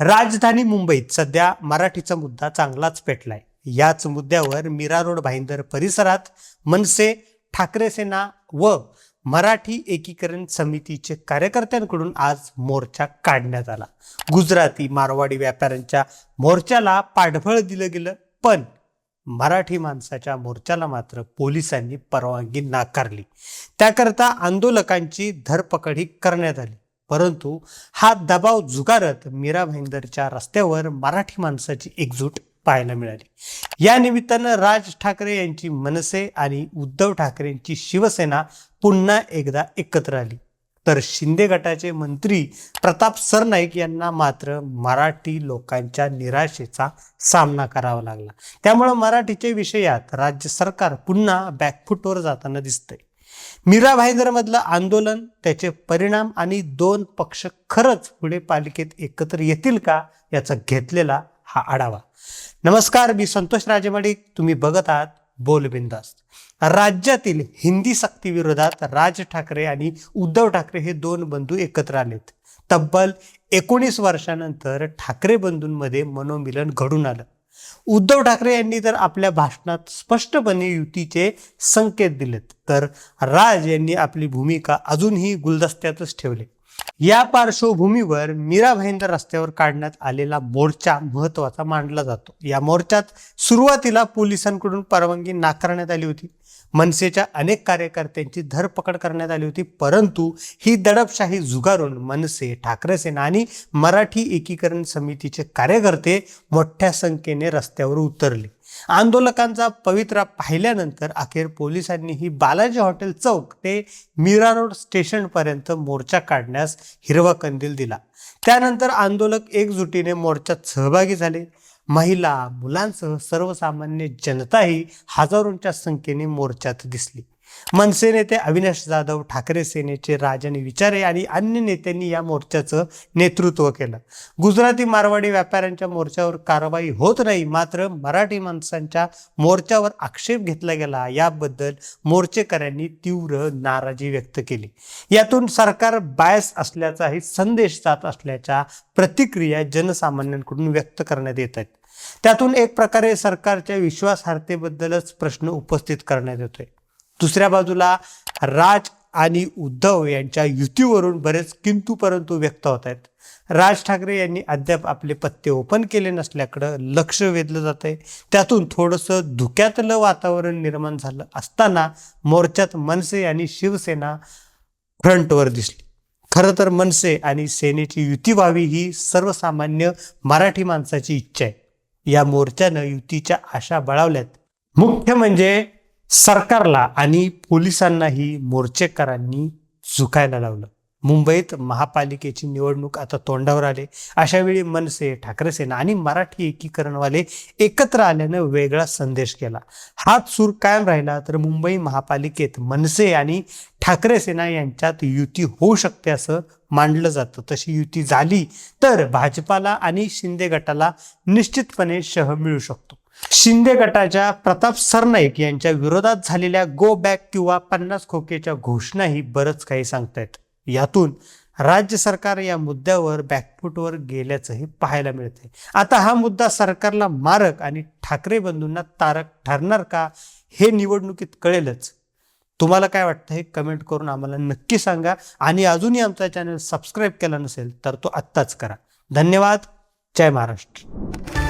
राजधानी मुंबईत सध्या मराठीचा मुद्दा चांगलाच पेटलाय. याच मुद्द्यावर मीरा रोड भाईंदर परिसरात मनसे ठाकरे सेना व मराठी एकीकरण समितीचे कार्यकर्त्यांकडून आज मोर्चा काढण्यात आला. गुजराती मारवाडी व्यापाऱ्यांच्या मोर्चाला पाठबळ दिलं गेलं पण मराठी माणसाच्या मोर्चाला मात्र पोलिसांनी परवानगी नाकारली. त्याकरता आंदोलकांची धरपकड ही करण्यात आली. परंतु हा दबाव झुगारत मीरा भाईंदरच्या रस्त्यावर मराठी माणसाची एकजूट पाहायला मिळाली. या निमित्तानं राज ठाकरे यांची मनसे आणि उद्धव ठाकरेंची शिवसेना पुन्हा एकदा एकत्र आली. तर शिंदे गटाचे मंत्री प्रताप सरनाईक यांना मात्र मराठी लोकांच्या निराशेचा सामना करावा लागला. त्यामुळे मराठीच्या विषयात राज्य सरकार पुन्हा बॅकफुटवर जाताना दिसतंय. मीरा भाईंदरमधलं आंदोलन त्याचे परिणाम आणि दोन पक्ष खरंच पुढे पालिकेत एकत्र येतील का याचा घेतलेला हा आढावा. नमस्कार मी संतोष राजमाडिक तुम्ही बघत आहात बोलबिंदास्त राज्यातील हिंदी सक्तीविरोधात राज ठाकरे आणि उद्धव ठाकरे हे दोन बंधू एकत्र आलेत. तब्बल एकोणीस वर्षानंतर ठाकरे बंधूंमध्ये मनोमिलन घडून आलं. उद्धव ठाकरे यांनी तर आपल्या भाषणात स्पष्टपणे युतीचे संकेत दिलेत. तर राज यांनी आपली भूमिका अजूनही गुलदस्त्यातच ठेवले. या पार्श्वभूमीवर मीरा भाईंदर रस्त्यावर काढण्यात आलेला मोर्चा महत्त्वाचा मानला जातो. या मोर्चात सुरुवातीला पोलिसांकडून परवानगी नाकारण्यात आली होती. मनसेच्या अनेक कार्यकर्त्यांची धरपकड करण्यात आली होती. परंतु ही दडपशाही झुगारून मनसे ठाकरे सेना आणि मराठी एकीकरण समितीचे कार्यकर्ते मोठ्या संख्येने रस्त्यावर उतरले. आंदोलकांचा पवित्रा पाहिल्यानंतर अखेर पोलिसांनी ही बालाजी हॉटेल चौक ते मीरा रोड स्टेशनपर्यंत मोर्चा काढण्यास हिरवा कंदील दिला. त्यानंतर आंदोलक एकजुटीने मोर्चात सहभागी झाले. महिला मुलांसह सर्वसामान्य जनताही हजारोंच्या संख्येने मोर्चात दिसली. मनसे नेते अविनाश जाधव ठाकरे सेनेचे राजन विचारे आणि अन्य नेत्यांनी या मोर्चाचं नेतृत्व केलं. गुजराती मारवाडी व्यापाऱ्यांच्या मोर्चावर कारवाई होत नाही मात्र मराठी माणसांच्या मोर्चावर आक्षेप घेतला गेला. याबद्दल मोर्चेकऱ्यांनी तीव्र नाराजी व्यक्त केली. यातून सरकार बायस असल्याचाही संदेश जात असल्याच्या प्रतिक्रिया जनसामान्यांकडून व्यक्त करण्यात येत आहेत. त्यातून एक प्रकारे सरकारच्या विश्वासार्हतेबद्दलच प्रश्न उपस्थित करण्यात येतोय. दुसऱ्या बाजूला राज आणि उद्धव यांच्या युतीवरून बरेच किंतू परंतु व्यक्त होत आहेत. राज ठाकरे यांनी अद्याप आपले पत्ते ओपन केले नसल्याकडं लक्ष वेधलं जात आहे त्यातून थोडंसं धुक्यातलं वातावरण निर्माण झालं असताना मोर्चात मनसे आणि शिवसेना फ्रंटवर दिसली. खरं तर मनसे आणि सेनेची युती व्हावी ही सर्वसामान्य मराठी माणसाची इच्छा आहे. या मोर्चानं युतीच्या आशा बळावल्यात. मुख्य म्हणजे सरकारला आणि पोलिसांनाही मोर्चेकरांनी झुकायला लावलं. मुंबईत महापालिकेची निवडणूक आता तोंडावर आले. अशा वेळी मनसे ठाकरे सेना आणि मराठी एकीकरणवाले एकत्र आल्यानं वेगळा संदेश केला. हाच सूर कायम राहिला तर मुंबई महापालिकेत मनसे आणि ठाकरे सेना यांच्यात युती होऊ शकते असं मांडलं जातं. तशी युती झाली तर भाजपाला आणि शिंदे गटाला निश्चितपणे शह मिळू शकतो. शिंदे गटाच्या प्रताप सरनाईक यांच्या विरोधात झालेल्या गो बॅक किंवा पन्नास खोकेच्या घोषणाही बरंच काही सांगतायत. यातून राज्य सरकार या मुद्द्यावर बॅकफुटवर गेल्याचंही पाहायला मिळते आता हा मुद्दा सरकारला मारक आणि ठाकरे बंधूंना तारक ठरणार का हे निवडणुकीत कळेलच. तुम्हाला काय वाटतं हे कमेंट करून आम्हाला नक्की सांगा आणि अजूनही आमचा चॅनल सबस्क्राईब केला नसेल तर तो आत्ताच करा. धन्यवाद. जय महाराष्ट्र.